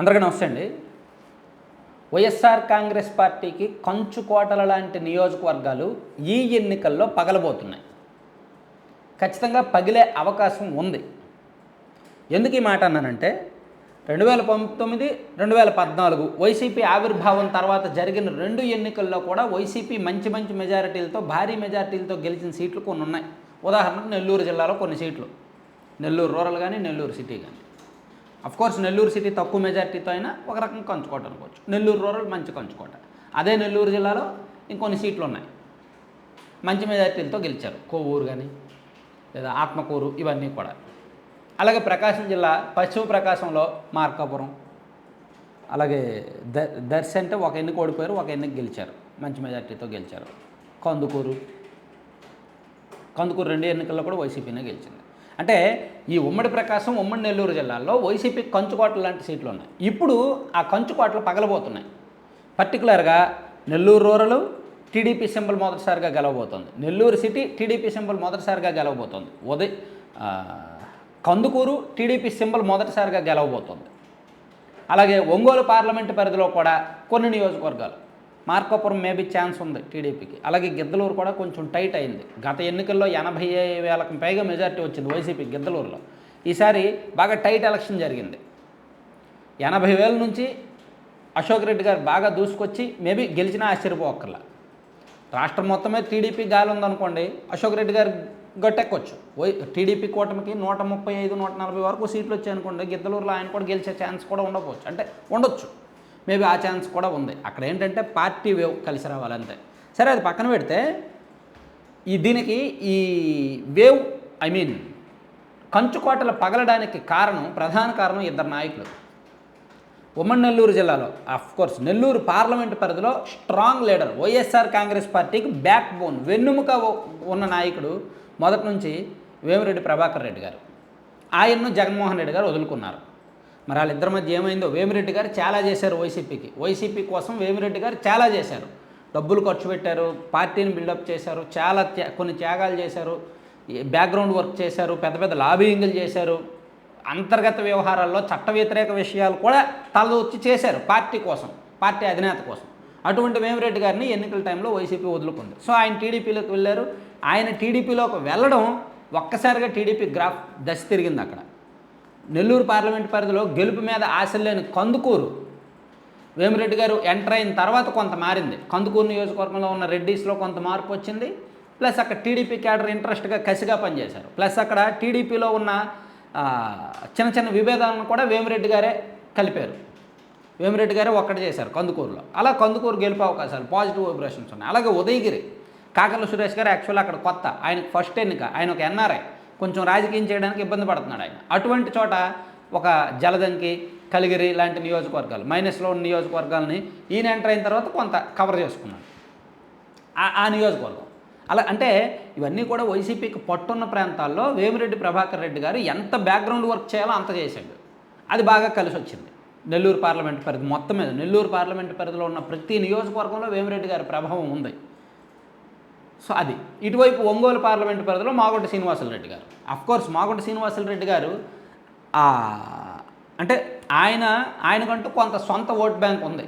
అందరికీ నమస్తే అండి. వైఎస్ఆర్ కాంగ్రెస్ పార్టీకి కంచుకోటల లాంటి నియోజకవర్గాలు ఈ ఎన్నికల్లో పగలబోతున్నాయి. ఖచ్చితంగా పగిలే అవకాశం ఉంది. ఎందుకు ఈ మాట అన్నానంటే రెండు వేల పంతొమ్మిది రెండు వేల పద్నాలుగు వైసీపీ ఆవిర్భావం తర్వాత జరిగిన రెండు ఎన్నికల్లో కూడా వైసీపీ మంచి మంచి మెజారిటీలతో భారీ మెజారిటీలతో గెలిచిన సీట్లు కొన్ని ఉన్నాయి ఉదాహరణకు నెల్లూరు జిల్లాలో కొన్ని సీట్లు. నెల్లూరు రూరల్ కానీ నెల్లూరు సిటీ కానీ కోర్స్ నెల్లూరు సిటీ తక్కువ మెజారిటీతో అయినా ఒక రకం కంచుకోట అనుకోవచ్చు. నెల్లూరు రూరల్ మంచి కంచుకోట. అదే నెల్లూరు జిల్లాలో ఇంకొన్ని సీట్లు ఉన్నాయి. మంచి మెజారిటీలతో గెలిచారు. కోవూరు కానీ లేదా ఆత్మకూరు ఇవన్నీ కూడా. అలాగే ప్రకాశం జిల్లా పశ్చిమ ప్రకాశంలో మార్కాపురం. అలాగే ద దర్శి అంటే ఒక ఎన్నిక ఓడిపోయారు ఒక ఎన్నిక గెలిచారు. మంచి మెజార్టీతో గెలిచారు. కందుకూరు. కందుకూరు రెండు ఎన్నికల్లో కూడా వైసీపీనే గెలిచింది. అంటే ఈ ఉమ్మడి ప్రకాశం ఉమ్మడి నెల్లూరు జిల్లాల్లో వైసీపీ కంచుకోటలు లాంటి సీట్లు ఉన్నాయి. ఇప్పుడు ఆ కంచుకోటలు పగలబోతున్నాయి. పర్టికులర్గా నెల్లూరు రూరల్ టీడీపీ సింబల్ మొదటిసారిగా గెలవబోతోంది. నెల్లూరు సిటీ టీడీపీ సింబల్ మొదటిసారిగా గెలవబోతోంది. ఉదయ్ కందుకూరు టీడీపీ సింబల్ మొదటిసారిగా గెలవబోతోంది. అలాగే ఒంగోలు పార్లమెంటు పరిధిలో కూడా కొన్ని నియోజకవర్గాలు. మార్కాపురం మేబీ ఛాన్స్ ఉంది టీడీపీకి. అలాగే గిద్దలూరు కూడా కొంచెం టైట్ అయింది. గత ఎన్నికల్లో ఎనభై వేలకు పైగా మెజార్టీ వచ్చింది వైసీపీ గిద్దలూరులో. ఈసారి బాగా టైట్ ఎలక్షన్ జరిగింది. ఎనభై వేల నుంచి అశోక్ రెడ్డి గారు బాగా దూసుకొచ్చి మేబీ గెలిచినా ఆశ్చర్యపోక్కర్లా. రాష్ట్రం మొత్తమే టీడీపీ గాలి ఉందనుకోండి అశోక్ రెడ్డి గారు గట్టెక్కొచ్చు. టీడీపీ కూటమికి నూట ముప్పై ఐదు నూట నలభై వరకు సీట్లు వచ్చాయనుకోండి గిద్దలూరులో ఆయన కూడా గెలిచే ఛాన్స్ కూడా ఉండకపోవచ్చు. అంటే ఉండొచ్చు. మేబీ ఆ ఛాన్స్ కూడా ఉంది. అక్కడ ఏంటంటే పార్టీ వేవ్ కలిసి రావాలంతే. సరే అది పక్కన పెడితే ఈ దీనికి ఈ వేవ్ ఐ మీన్ కంచుకోటలు పగలడానికి కారణం ప్రధాన కారణం ఇద్దరు నాయకులు. ఉమ్మడి నెల్లూరు జిల్లాలో కోర్స్ నెల్లూరు పార్లమెంటు పరిధిలో స్ట్రాంగ్ లీడర్ వైఎస్ఆర్ కాంగ్రెస్ పార్టీకి బ్యాక్ బోన్ వెన్నుముక ఉన్న నాయకుడు మొదటి నుంచి వేమిరెడ్డి ప్రభాకర్ రెడ్డి గారు. ఆయన్ను జగన్మోహన్ రెడ్డి గారు వదులుకున్నారు. మరి వాళ్ళిద్దరి మధ్య ఏమైందో వేమిరెడ్డి గారు చాలా చేశారు వైసీపీకి. వైసీపీ కోసం వేమిరెడ్డి గారు చాలా చేశారు. డబ్బులు ఖర్చు పెట్టారు పార్టీని బిల్డప్ చేశారు చాలా త్యా- కొన్ని త్యాగాలు చేశారు ఈ బ్యాక్గ్రౌండ్ వర్క్ చేశారు పెద్ద పెద్ద లాబింగ్లు చేశారు. అంతర్గత వ్యవహారాల్లో చట్ట వ్యతిరేక విషయాలు కూడా తలదొచ్చి చేశారు పార్టీ కోసం పార్టీ అధినేత కోసం. అటువంటి వేమిరెడ్డి గారిని ఎన్నికల టైంలో వైసీపీ వదులుకుంది. సో ఆయన టీడీపీలోకి వెళ్ళారు. ఆయన టీడీపీలోకి వెళ్ళడం ఒక్కసారిగా టీడీపీ గ్రాఫ్ దశ తిరిగింది అక్కడ. నెల్లూరు పార్లమెంట్ పరిధిలో గెలుపు మీద ఆశలు లేని కందుకూరు. వేమిరెడ్డి గారు ఎంటర్ అయిన తర్వాత కొంత మారింది. కందుకూరు నియోజకవర్గంలో ఉన్న రెడ్డీస్లో కొంత మార్పు వచ్చింది. ప్లస్ అక్కడ టీడీపీ క్యాడర్ ఇంట్రెస్ట్గా కసిగా పనిచేశారు. ప్లస్ అక్కడ టీడీపీలో ఉన్న చిన్న చిన్న విభేదాలను కూడా వేమిరెడ్డి గారే కలిపారు. వేమిరెడ్డి గారే ఒక్కటి చేశారు కందుకూరులో. అలా కందుకూరు గెలిపే అవకాశాలు పాజిటివ్ వైబ్రేషన్స్ ఉన్నాయి. అలాగే ఉదయగిరి కాకర్ల సురేష్ గారు యాక్చువల్ అక్కడ కొత్త. ఆయనకు ఫస్ట్ ఎన్నిక. ఆయన ఒక ఎన్ఆర్ఐ కొంచెం రాజకీయం చేయడానికి ఇబ్బంది పడుతున్నాడు ఆయన. అటువంటి చోట ఒక జలదంకి కలిగిరి లాంటి నియోజకవర్గాలు మైనస్లో ఉన్న నియోజకవర్గాలని ఈయన ఎంటర్ అయిన తర్వాత కొంత కవర్ చేసుకున్నాడు. ఆ- ఆ నియోజకవర్గం. అలా అంటే ఇవన్నీ కూడా వైసీపీకి పట్టున్న ప్రాంతాల్లో వేమిరెడ్డి ప్రభాకర్ రెడ్డి గారు ఎంత బ్యాక్గ్రౌండ్ వర్క్ చేయాలో అంత చేశాడు. అది బాగా కలిసి వచ్చింది. నెల్లూరు పార్లమెంట్ పరిధి మొత్తం మీద నెల్లూరు పార్లమెంట్ పరిధిలో ఉన్న ప్రతి నియోజకవర్గంలో వేమిరెడ్డి గారి ప్రభావం ఉంది. సో అది. ఇటువైపు ఒంగోలు పార్లమెంటు పరిధిలో మాగుంట శ్రీనివాసులరెడ్డి గారు. అఫ్కోర్స్ మాగుంట శ్రీనివాసులరెడ్డి గారు అంటే ఆయన ఆయనకంటూ కొంత సొంత ఓట్ బ్యాంక్ ఉంది.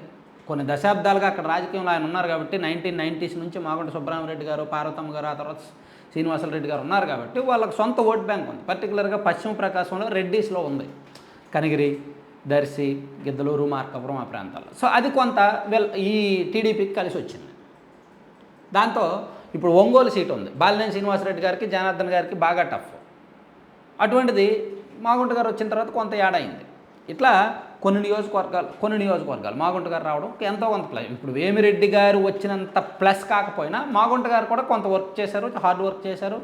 కొన్ని దశాబ్దాలుగా అక్కడ రాజకీయంలో ఆయన ఉన్నారు కాబట్టి నైన్టీన్ నైంటీస్ నుంచి మాగుంట సుబ్రహ్మరెడ్డి గారు పార్వతమ్మ గారు ఆ తర్వాత శ్రీనివాసరెడ్డి గారు ఉన్నారు కాబట్టి వాళ్ళకి సొంత ఓట్ బ్యాంక్ ఉంది. పర్టికులర్గా పశ్చిమ ప్రకాశంలో రెడ్డీస్లో ఉంది. కనిగిరి దర్శి గిద్దలూరు మార్కాపురం ఆ ప్రాంతాల్లో. సో అది కొంత వెల్ ఈ టీడీపీకి కలిసి వచ్చింది. దాంతో ఇప్పుడు ఒంగోలు సీట్ ఉంది. బాలినేని శ్రీనివాసరెడ్డి గారికి జనార్దన్ గారికి బాగా టఫ్. అటువంటిది మాగుంట గారు వచ్చిన తర్వాత కొంత ఏడైంది ఇట్లా కొన్ని నియోజకవర్గాలు కొన్ని నియోజకవర్గాలు. మాగుంట గారు రావడం ఎంతో కొంత ప్లస్ ఇప్పుడు వేమిరెడ్డి గారు వచ్చినంత ప్లస్ కాకపోయినా మాగుంట గారు కూడా కొంత వర్క్ చేశారు హార్డ్ వర్క్ చేశారు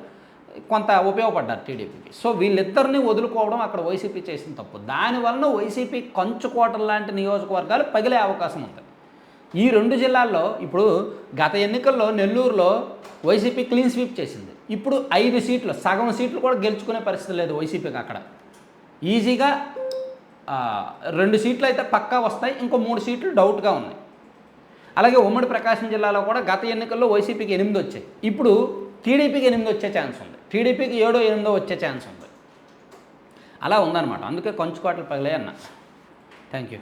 కొంత ఉపయోగపడ్డారు టీడీపీకి. సో వీళ్ళిద్దరిని వదులుకోవడం అక్కడ వైసీపీ చేసిన తప్పు. దానివలన వైసీపీ కంచుకోటలు లాంటి నియోజకవర్గాలు పగిలే అవకాశం ఉంది. ఈ రెండు జిల్లాల్లో ఇప్పుడు గత ఎన్నికల్లో నెల్లూరులో వైసీపీ క్లీన్ స్వీప్ చేసింది. ఇప్పుడు ఐదు సీట్లు సగం సీట్లు కూడా గెలుచుకునే పరిస్థితి లేదు వైసీపీకి అక్కడ. ఈజీగా రెండు సీట్లు అయితే పక్కా వస్తాయి ఇంకో మూడు సీట్లు డౌట్గా ఉన్నాయి. అలాగే ఉమ్మడి ప్రకాశం జిల్లాలో కూడా గత ఎన్నికల్లో వైసీపీకి ఎనిమిది వచ్చాయి. ఇప్పుడు టీడీపీకి ఎనిమిది వచ్చే ఛాన్స్ ఉంది. టీడీపీకి ఏడో ఎనిమిదో వచ్చే ఛాన్స్ ఉంది. అలా ఉందన్నమాట. అందుకే కంచుకోటలు పగిలే అన్న థ్యాంక్ యూ